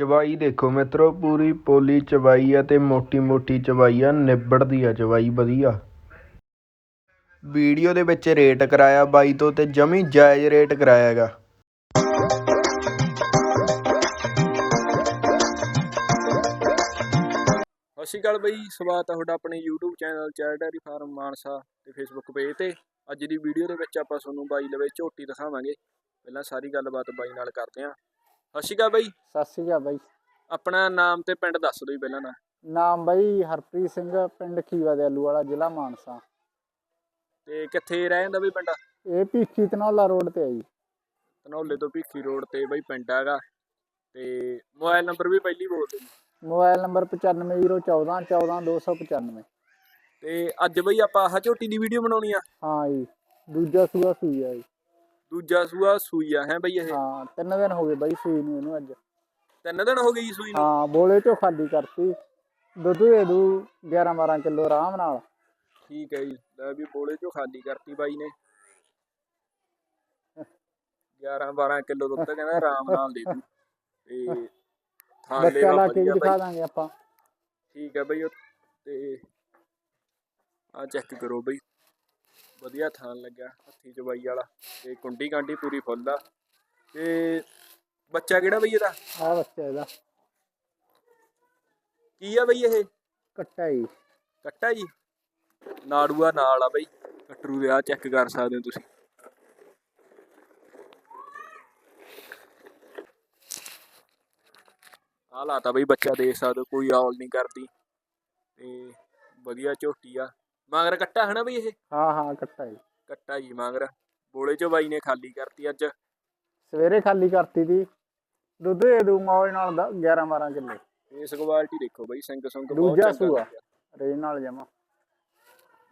ਚਵਾਈ ਦੇਖੋ ਮਿੱਤਰੋ, ਪੂਰੀ ਪੋਲੀ ਚਬਾਈ ਆ ਤੇ ਮੋਟੀ ਮੋਟੀ ਚਬਾਈ ਆ, ਨਿਬੜਦੀ ਆ ਚਵਾਈ ਵਧੀਆ। ਵੀਡੀਓ ਦੇ ਵਿੱਚ ਰੇਟ ਕਰਾਇਆ ਬਾਈ ਤੋਂ ਤੇ ਜਮੀ ਜਾਇਜ਼ ਰੇਟ ਕਰਾਇਆ ਹੈਗਾ। ਸਤਿ ਸ਼੍ਰੀ ਅਕਾਲ ਬਈ, ਸਵਾਗਤ ਹੈ ਤੁਹਾਡਾ ਆਪਣੇ YouTube channel chat dairy farm Mansa ਤੇ Facebook ਪੇਜ ਤੇ। ਅੱਜ ਦੀ ਵੀਡੀਓ ਦੇ ਵਿੱਚ ਆਪਾਂ ਤੁਹਾਨੂੰ ਬਾਈ ਲਵੇ ਝੋਟੀ ਦਿਖਾਵਾਂਗੇ। ਪਹਿਲਾਂ ਸਾਰੀ ਗੱਲਬਾਤ ਬਾਈ ਨਾਲ ਕਰਦੇ ਹਾਂ ਸਤਿ ਸ਼੍ਰੀ ਅਕਾਲ ਬਾਈ। ਸਤਿ ਸ਼੍ਰੀ ਅਕਾਲ ਬਾਈ। ਆਪਣਾ ਨਾਮ ਤੇ ਪਿੰਡ ਦੱਸ ਦਿਓ ਜੀ ਪਹਿਲਾਂ ਨਾ। ਨਾਮ ਬਾਈ ਹਰਪ੍ਰੀਤ ਸਿੰਘ ਪਿੰਡ ਖੀਵਾ ਦੇ ਆਲੂ ਵਾਲਾ ਜ਼ਿਲ੍ਹਾ ਮਾਨਸਾ। ਤੇ ਕਿੱਥੇ ਰਹਿ ਜਾਂਦਾ ਬਈ ਪਿੰਡ? ਇਹ ਭੀਖੀ ਤਨੌਲਾ ਰੋਡ ਤੇ ਆ ਜੀ। ਧਨੌਲੇ ਤੋਂ ਭੀਖੀ ਰੋਡ ਤੇ ਬਈ ਪਿੰਡ ਹੈਗਾ। ਤੇ ਮੋਬਾਈਲ ਨੰਬਰ ਵੀ ਪਹਿਲੀ ਬੋਲ ਦਿਓ ਜੀ। ਮੋਬਾਈਲ ਨੰਬਰ 950141 14295 ਤੇ ਅੱਜ ਬਈ ਆਪਾਂ ਆਹ ਝੋਟੀ ਦੀ ਵੀਡੀਓ ਬਣਾਉਣੀ ਆ। ਹਾਂ ਜੀ ਦੂਜਾ ਸੂਆ ਸੂਈ ਆ ਜੀ। ਦੂਜਾ ਸੂਆ ਸੂਈ ਆ ਹੈ ਬਈ ਇਹ? ਹਾਂ ਤਿੰਨ ਦਿਨ ਹੋ ਗਏ ਬਾਈ ਸੂਈ ਨੂੰ ਇਹਨੂੰ ਅੱਜ। ਤਿੰਨ ਦਿਨ ਹੋ ਗਏ ਜੀ ਸੂਈ ਨੂੰ? ਹਾਂ ਬੋਲੇ ਚੋਂ ਖਾਲੀ ਕਰਤੀ। ਦੁੱਧ ਦੇ ਦੂ 11 12 ਕਿਲੋ ਆਰਾਮ ਨਾਲ। ਠੀਕ ਹੈ ਜੀ ਲੈ ਵੀ ਬੋਲੇ ਚੋਂ ਖਾਲੀ ਕਰਤੀ ਬਾਈ ਨੇ। 11 12 ਕਿਲੋ ਦੁੱਧ ਕਹਿੰਦਾ ਆਰਾਮ ਨਾਲ ਦੇ ਦੂ। ਤੇ ਥਾਂ ਲੇਵਾ ਲਾ ਕੇ ਦਿਖਾ ਦਾਂਗੇ ਆਪਾਂ। ਠੀਕ ਹੈ ਬਈ ਤੇ ਆ ਚੈੱਕ ਕਰੋ ਬਈ। ਵਧੀਆ ਥਾਂ ਲੱਗਿਆ ਹੱਥੀ ਚਬਾਈ ਵਾਲਾ ਤੇ ਕੁੰਡੀ ਕਾਂਡੀ ਪੂਰੀ ਫੁੱਲ ਆ। ਤੇ ਬੱਚਾ ਕਿਹੜਾ ਬਈ ਇਹਦਾ? ਆ ਬੱਚਾ ਇਹਦਾ। ਕੀ ਆ ਬਈ ਇਹ? ਕੱਟਾ ਜੀ। ਕੱਟਾ ਜੀ? ਨਾੜੂਆ ਨਾਲ ਆ ਬਈ। ਕਟਰੂ ਦੇ ਆ ਚੈੱਕ ਕਰ ਸਕਦੇ ਹੋ ਤੁਸੀਂ। ਆ ਲਾਤਾ ਬਈ ਬੱਚਾ ਦੇਖ ਸਕਦੇ ਹੋ ਕੋਈ ਔਲ ਨਹੀਂ ਕਰਦੀ। ਤੇ ਵਧੀਆ ਝੋਟੀ ਆ। ਮਗਰ ਕੱਟਾ ਹੈ ਨਾ ਬਈ ਇਹ? ਹਾਂ ਹਾਂ ਕੱਟਾ ਜੀ। ਕੱਟਾ ਜੀ ਮਗਰ। ਬੋਲੇ ਚੋਂ ਬਾਈ ਨੇ ਖਾਲੀ ਕਰਤੀ ਅੱਜ। ਸਵੇਰੇ ਖਾਲੀ ਕਰਤੀ ਦੀ ਦੁੱਧ ਦੇ ਦੂ ਮੌਜ ਨਾਲ 11 12 ਕਿਲੋ। ਇਸ ਕੁਆਲਿਟੀ ਦੇਖੋ ਬਈ ਸਿੰਘ ਸੰਗ ਬਹੁਤ ਦੂਜਾ ਚੰਗਾ ਸੂਆ। ਰੇਜ ਨਾਲ ਜਮਾ।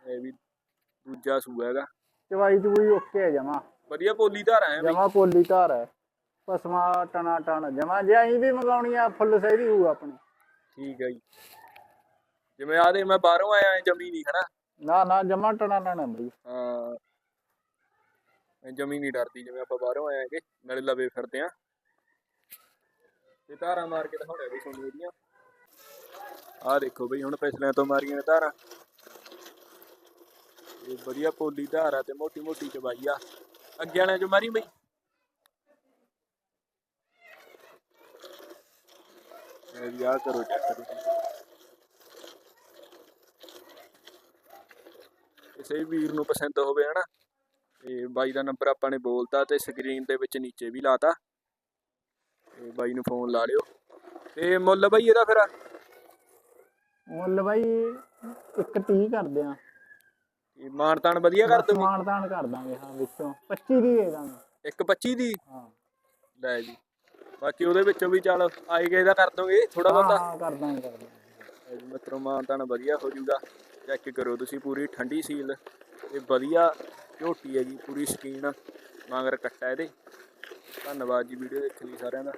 ਇਹ ਵੀ ਦੂਜਾ ਸੂਆ ਹੈਗਾ। ਚਵਾਈ ਚੂਈ ਓਕੇ ਹੈ ਜਮਾ। ਵਧੀਆ ਪੋਲੀ ਧਾਰ ਹੈ ਜਮਾ ਪੋਲੀ ਧਾਰ ਹੈ ਪਸਮਾ ਟਣਾ ਟਣ ਜਮਾ ਜੇ ਅਸੀਂ ਵੀ ਮੰਗਾਉਣੀ ਆ ਫੁੱਲ ਸਹੀ ਹੋਊ ਆਪਣੀ। ਠੀਕ ਹੈ ਜੀ। ਜਿਵੇਂ ਆਦੇ ਮੈਂ ਬਾਹਰੋਂ ਆਇਆ ਜਮੀ ਨਹੀਂ ਖੜਾ ਨਾ ਨਾ, ਜਮਾ ਟਣਾ ਟਣ ਹੈ ਬਈ ਹਾਂ। ਐ ਜਮੀ ਨਹੀਂ ਡਰਦੀ, ਜਿਵੇਂ ਆਪਾਂ ਬਾਹਰੋਂ ਆਏ ਆਂਗੇ ਨਾਲੇ ਲਵੇ ਫਿਰਦੇ ਆ। ਤੇ ਧਾਰਾਂ ਮਾਰ ਕੇ ਦਿਖਾਉਣੇ ਵੀ ਤੁਹਾਨੂੰ ਇਹਦੀਆਂ। ਆਹ ਦੇਖੋ ਬਈ, ਹੁਣ ਪਿਛਲਿਆਂ ਤੋਂ ਮਾਰੀਆਂ ਨੇ ਧਾਰਾਂ। ਇਹ ਵਧੀਆ ਪੋਲੀ ਧਾਰਾ ਤੇ ਮੋਟੀ ਮੋਟੀ ਚਬਾਈ ਆ। ਅੱਗੇ ਵਾਲਿਆਂ ਚੋਂ ਮਾਰੀ ਬਈ। ਇਹ ਕਰੋ ਚੈੱਕ ਤੁਸੀਂ ਕਿਸੇ ਵੀਰ ਨੂੰ ਪਸੰਦ ਹੋਵੇ ਹਨਾ। ਤੇ ਬਾਈ ਦਾ ਨੰਬਰ ਆਪਾਂ ਨੇ ਬੋਲਤਾ ਤੇ ਸਕਰੀਨ ਦੇ ਵਿੱਚ ਨੀਚੇ ਵੀ ਲਾਤਾ। ਤੇ ਬਾਈ ਨੂੰ ਫੋਨ ਲਾ ਲਿਓ। ਤੇ ਮੁੱਲ ਬਾਈ ਇਹਦਾ ਫਿਰ? ਮੁੱਲ ਬਾਈ ਇੱਕ 30 ਕਰਦੇ ਆ। ਇਹ ਮਾਨ ਤਾਨ ਵਧੀਆ ਕਰ ਦੋ ਸਮਾਨ ਤਾਨ ਕਰ ਦਾਂਗੇ ਹਾਂ ਵਿੱਚੋਂ। 25 ਦੀ ਦੇ ਦਾਂਗੇ। ਇੱਕ 25 ਦੀ ਹਾਂ। ਲੈ ਜੀ। ਬਾਕੀ ਉਹਦੇ ਵਿੱਚੋਂ ਵੀ ਚੱਲ ਆਏ ਗਏ ਦਾ ਕਰ ਦੋਗੇ ਥੋੜਾ ਬਹੁਤਾ? ਹਾਂ ਕਰ ਦਾਂਗੇ ਕਰ ਦਾਂਗੇ। ਮਿੱਤਰੋ ਮਾਨ ਤਾਨ ਵਧੀਆ ਹੋ ਜਾਊਗਾ ਚੈੱਕ ਕਰੋ ਤੁਸੀਂ, ਪੂਰੀ ਠੰਡੀ ਸੀਲ ਤੇ ਵਧੀਆ ਝੋਟੀ ਹੈ ਜੀ, ਪੂਰੀ ਸਕੀਨ, ਮਗਰ ਕੱਟਾ ਇਹਦੇ। ਧੰਨਵਾਦ ਜੀ ਵੀਡੀਓ ਦੇਖਣ ਲਈ ਸਾਰਿਆਂ ਦਾ।